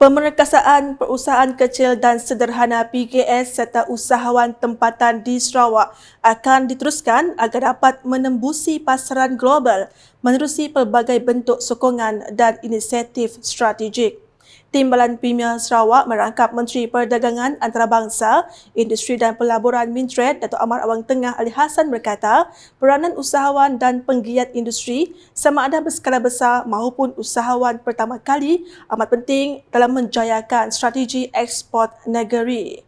Pemerkasaan Perusahaan Kecil dan Sederhana PKS serta usahawan tempatan di Sarawak akan diteruskan agar dapat menembusi pasaran global menerusi pelbagai bentuk sokongan dan inisiatif strategik. Timbalan Premier Sarawak merangkap Menteri Perdagangan Antarabangsa, Industri dan Pelaburan Mintred Datuk Amar Awang Tengah Ali Hassan berkata, peranan usahawan dan penggiat industri sama ada berskala besar maupun usahawan pertama kali amat penting dalam menjayakan strategi ekspor negeri.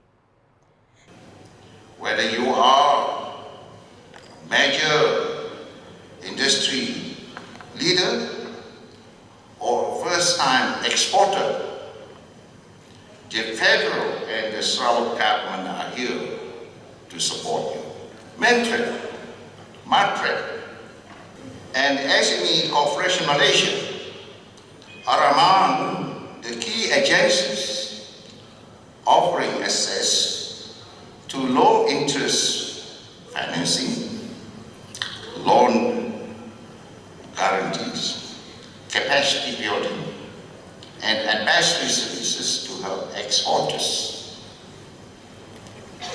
Whether you are major industry leader or first-time exporter, The federal and the Sarawak government are here to support you. Mentre, Matre, and SME Corporation Malaysia are among the key agencies offering access to low-interest financing, loan guarantees, capacity building, and advisory services to help exporters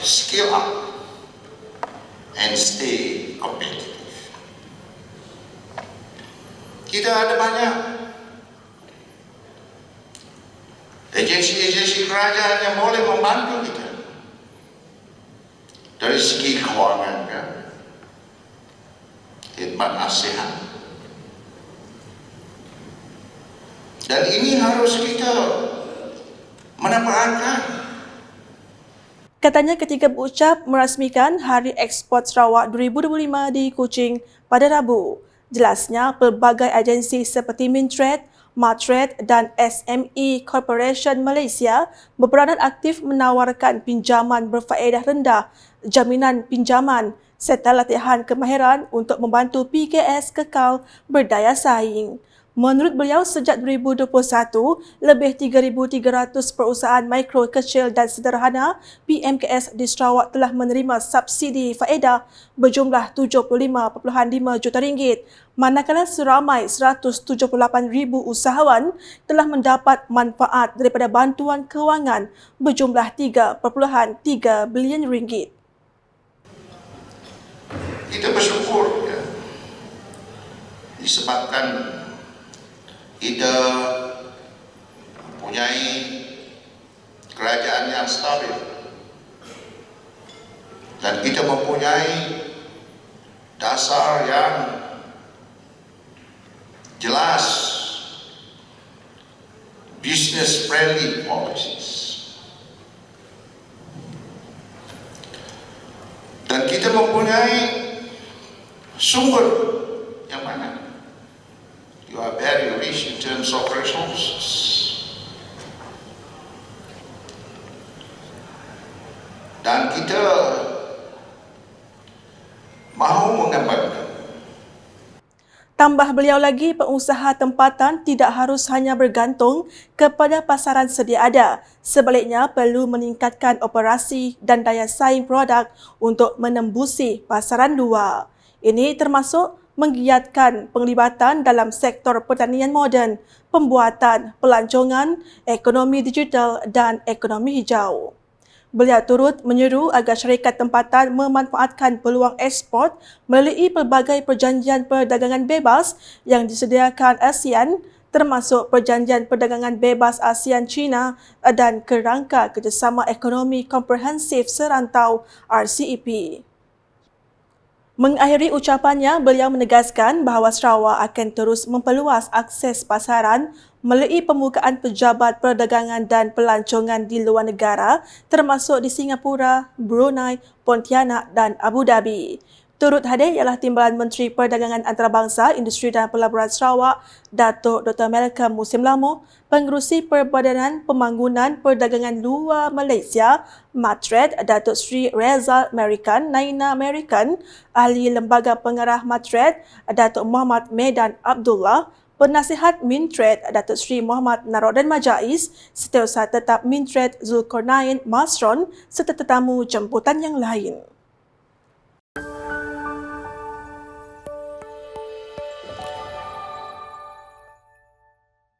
scale up and stay competitive. Kita ada banyak. Agensi-agensi kerajaan yang boleh membantu kita. Dari segi kewangan kan, khidmat nasihat, Dan ini harus kita manfaatkan. Katanya ketika berucap merasmikan Hari Ekspor Sarawak 2025 di Kuching pada Rabu. Jelasnya pelbagai agensi seperti Mintred, Matred dan SME Corporation Malaysia berperanan aktif menawarkan pinjaman berfaedah rendah, jaminan pinjaman serta latihan kemahiran untuk membantu PKS kekal berdaya saing. Menurut beliau, sejak 2021, lebih 3,300 perusahaan mikro, kecil dan sederhana PMKS di Sarawak telah menerima subsidi faedah berjumlah 75.5 juta ringgit, manakala seramai 178,000 usahawan telah mendapat manfaat daripada bantuan kewangan berjumlah 3.3 bilion ringgit. Kita bersyukur ya, disebabkan kita mempunyai kerajaan yang stabil. Dan kita mempunyai dasar yang jelas. Business friendly policies. Dan kita mempunyai sumber yang mana you are very of resources. Dan kita mahu mengembangkan. Tambah beliau lagi, pengusaha tempatan tidak harus hanya bergantung kepada pasaran sedia ada. Sebaliknya, perlu meningkatkan operasi dan daya saing produk untuk menembusi pasaran luar. Ini termasuk menggiatkan penglibatan dalam sektor pertanian moden, pembuatan, pelancongan, ekonomi digital dan ekonomi hijau. Beliau turut menyeru agar syarikat tempatan memanfaatkan peluang ekspor melalui pelbagai perjanjian perdagangan bebas yang disediakan ASEAN termasuk perjanjian perdagangan bebas ASEAN China dan kerangka kerjasama ekonomi komprehensif serantau RCEP. Mengakhiri ucapannya, beliau menegaskan bahawa Sarawak akan terus memperluas akses pasaran melalui pembukaan pejabat perdagangan dan pelancongan di luar negara termasuk di Singapura, Brunei, Pontianak dan Abu Dhabi. Turut hadir ialah Timbalan Menteri Perdagangan Antarabangsa, Industri dan Pelaburan Sarawak, Datuk Dr. Malcolm Musim Lamo, Pengerusi Perbadanan Pembangunan Perdagangan Luar Malaysia, Matred, Datuk Sri Reza American, Naina American, Ahli Lembaga Pengarah Matred, Datuk Muhammad Medan Abdullah, Penasihat Mintred Datuk Sri Muhammad Narodan Majais, Setiausaha Tetap Mintred Zulkarnain Masron serta tetamu jemputan yang lain.